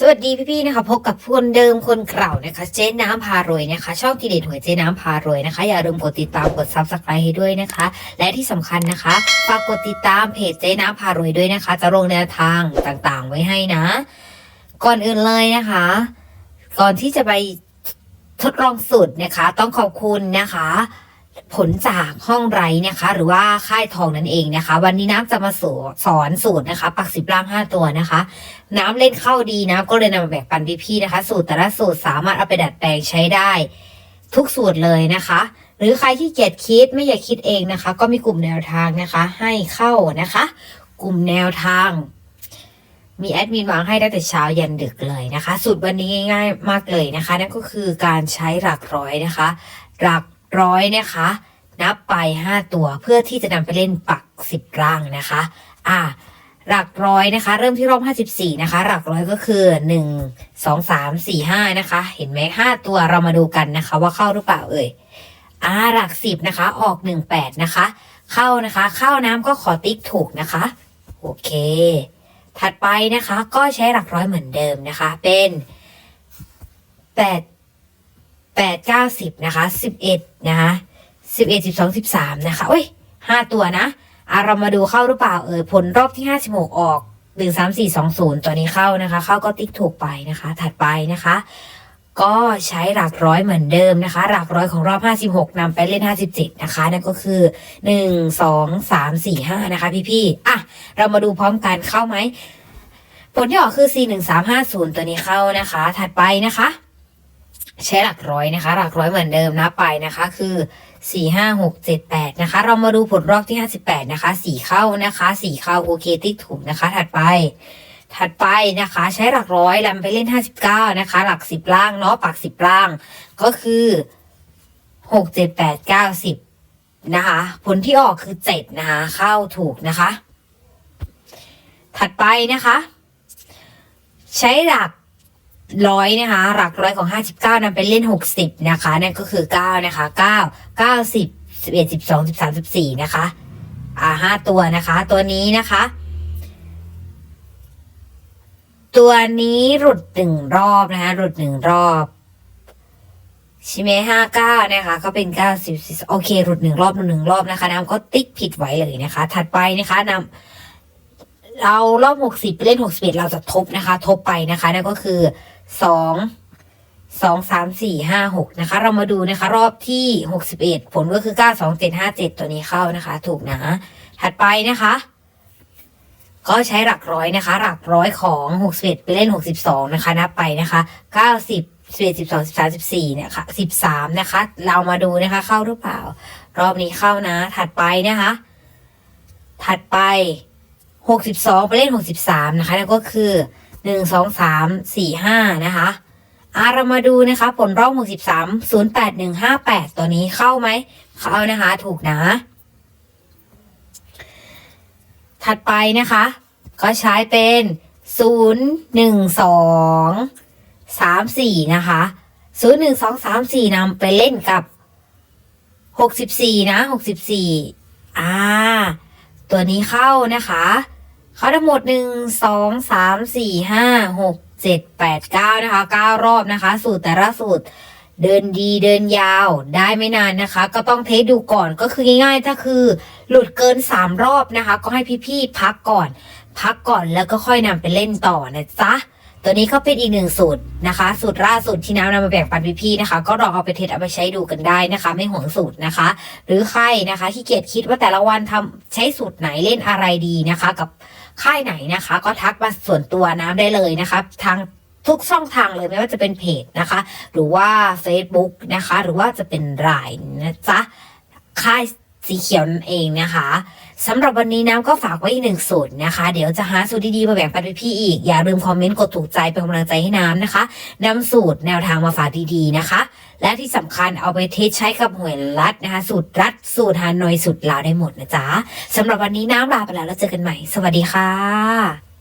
สวัสดีพี่ๆนะคะ พบกับคนเดิมคนเก่านะคะ เจ๊น้ำพารวยนะคะ ช่องทีเด็ดหวยเจ๊น้ำพารวยนะคะ อย่าลืมกดติดตามกดซับสไครต์ให้ด้วยนะคะ และที่สำคัญนะคะฝากกดติดตามเพจเจ๊น้ำพารวยด้วยนะคะ จะลงแนวทางต่างๆ ไว้ให้นะ ก่อนอื่นเลยนะคะ ก่อนที่จะไปทดลองสูตรนะคะ ต้องขอบคุณนะคะ ผลจากห้องไร้นะคะ หรือว่าค่ายทองนั่นเองนะคะ วันนี้น้ำจะมาสอนสอนสูตรนะคะปักสิบล่างห้าตัวนะคะ น้ำเล่นเข้าดีนะก็เลยนำมาแบ่งปันพี่ๆนะคะ สูตรแต่ละสูตรสามารถเอาไปดัดแปลงใช้ได้ ทุกสูตรเลยนะคะ หรือใครที่เกียจคิดไม่อยากคิดเองนะคะ ก็มีกลุ่มแนวทางนะคะ ให้เข้านะคะ กลุ่มแนวทางมีแอดมินวางให้ตั้งแต่เช้ายันดึกเลยนะคะ สูตรวันนี้ง่ายๆมากเลยนะคะ นั่นก็คือการใช้หลักร้อยนะคะ หลัก ร้อยนะคะ นับไป 5 ตัวเพื่อที่จะนำไปเล่นปัก 10ร่างนะคะ อ่า หลักร้อยนะคะ เริ่มที่รอบ 54 นะคะ หลักร้อยก็คือ 1 2 3 4 5 นะคะ เห็นไหม5ตัวเรามาดูกันนะคะ ว่าเข้าหรือเปล่าเอ่ยอ่าหลัก 10 นะคะ ออก 18 นะคะ เข้านะคะ เข้าน้ำก็ขอติ๊กถูกนะคะ โอเค ถัดไปนะคะก็ใช้หลักร้อยเหมือนเดิมนะคะ เป็นแปด แปดเก้าสิบนะคะสิบเอ็ดนะคะสิบเอ็ดสิบสองสิบสามนะคะโอ้ยห้าตัวนะอะเรามาดูเข้าหรือเปล่าเออผลรอบที่ห้าสิบหกออกหนึ่งสามสี่สองศูนย์ตัวนี้เข้านะคะ เข้าก็ติ๊กถูกไปนะคะ ถัดไปนะคะ ก็ใช้หลักร้อยเหมือนเดิมนะคะ หลักร้อยของรอบ 56นำไปเล่น 57 นะคะ นั่นก็คือ 1 2 3 4 5 นะคะ พี่ๆอะ เรามาดูพร้อมกันเข้าไหม ผลที่ออกคือ 4 1 3 5 0 ตัวนี้เข้านะคะ ถัดไปนะคะ ใช้หลักร้อยนะคะ หลักร้อยเหมือนเดิมนะไปนะคะ คือ4 5 6 7 8นะคะ เรามาดูผลรอบที่58นะคะ4เข้านะคะ4เข้าโอเคติ๊กถูกนะคะ ถัดไป ถัดไปนะคะ ใช้หลักร้อยลำไปเล่น59นะคะ หลัก10ล่างเนาะปัก10ล่าง ก็คือ6 7 8 9 10นะคะ ผลที่ออกคือ7นะคะ เข้าถูกนะคะ ถัดไปนะคะ ใช้หลัก ร้อยนะคะ หลักร้อยของ59นำไปเล่น60นะคะ นั่นก็คือ9นะคะ9 9 10 11 12 13 14นะคะ อ่าห้าตัวนะคะ ตัวนี้นะคะ ตัวนี้หลุดหนึ่งรอบนะคะ หลุดหนึ่งรอบใช่ไหมห้าเก้านะคะ ก็เป็นเก้าสิบสี่โอเค หลุดหนึ่งรอบหนึ่งรอบนะคะน้ำก็ติ๊กผิดไว้เลยนะคะ ถัดไปนะคะนำเรารอบหกสิบเล่นหกสิบเอ็ดเราจะทบนะคะ ทบไปนะคะนั่นก็คือ สองสองสามสี่ห้าหกนะคะ เรามาดูนะคะ รอบที่หกสิบเอ็ดผลก็คือเก้าสองเจ็ดห้าเจ็ดตัวนี้เข้านะคะ ถูกนะถัดไปนะคะ ก็ใช้หลักร้อยนะคะ หลักร้อยของหกสิบเอ็ดไปเล่นหกสิบสองนะคะ นับไปนะคะเก้าสิบสิบเอ็ดสิบสองสิบสามสิบสี่เนี่ยค่ะสิบสามนะคะ เรามาดูนะคะ เข้าหรือเปล่า รอบนี้เข้านะ ถัดไปนะคะ ถัดไปหกสิบสองไปเล่นหกสิบสามนะคะนั่นก็คือ หนึ่งสองสามสี่ห้านะคะอะเรามาดูนะคะ ผลรอบหกสิบสามศูนย์แปดหนึ่งห้าแปดตัวนี้เข้าไหม เข้านะคะ ถูกนะ ถัดไปนะคะ ก็ใช้เป็นศูนย์หนึ่งสองสามสี่นะคะศูนย์หนึ่งสองสามสี่นำไปเล่นกับหกสิบสี่นะหกสิบสี่อ่า ตัวนี้เข้านะคะ เขาทั้งหมดหนึ่งสองสามสี่ห้าหกเจ็ดแปดเก้านะคะเก้ารอบนะคะ สูตรแต่ละสูตรเดินดีเดินยาวได้ไม่นานนะคะ ก็ต้องเทสดูก่อนก็คือง่ายๆถ้าคือ หลุดเกินสามรอบนะคะ ก็ให้พี่ๆพักก่อน พักก่อนแล้วก็ค่อยนำไปเล่นต่อนะจ๊ะตัวนี้ก็เป็นอีกหนึ่งสูตรนะคะ สูตรล่าสุดที่น้ำนำมาแบ่งปันพี่ๆนะคะ ก็ลองเอาไปเทสเอาไปใช้ดูกันได้นะคะ ไม่ห่วงสูตรนะคะ หรือใครนะคะที่เกียจคิดว่าแต่ละวันทำใช้สูตรไหนเล่นอะไรดีนะคะ กับ ค่ายไหนนะคะ ก็ทักมาส่วนตัวน้ำได้เลยนะคะทางทุกช่องทางเลยไม่ว่าจะเป็นเพจนะคะ หรือว่า Facebook นะคะ หรือว่าจะเป็นรายนะจ๊ะค่าย สีเขียวนั่นเองนะคะสำหรับวันนี้น้ำก็ฝากไว้อีกหนึ่งสูตรนะคะ เดี๋ยวจะหาสูตรดีๆมาแบ่งปันพี่ๆอีก อย่าลืมคอมเมนต์กดถูกใจเป็นกำลังใจให้น้ำนะคะนำสูตรแนวทางมาฝากดีๆนะคะ และที่สำคัญเอาไปเทสใช้กับหวยรัดนะคะ สูตรรัดสูตรฮานอยสูตรลาวได้หมดนะจ๊ะสำหรับวันนี้น้ำลาไปแล้วแล้วเจอกันใหม่ สวัสดีค่ะ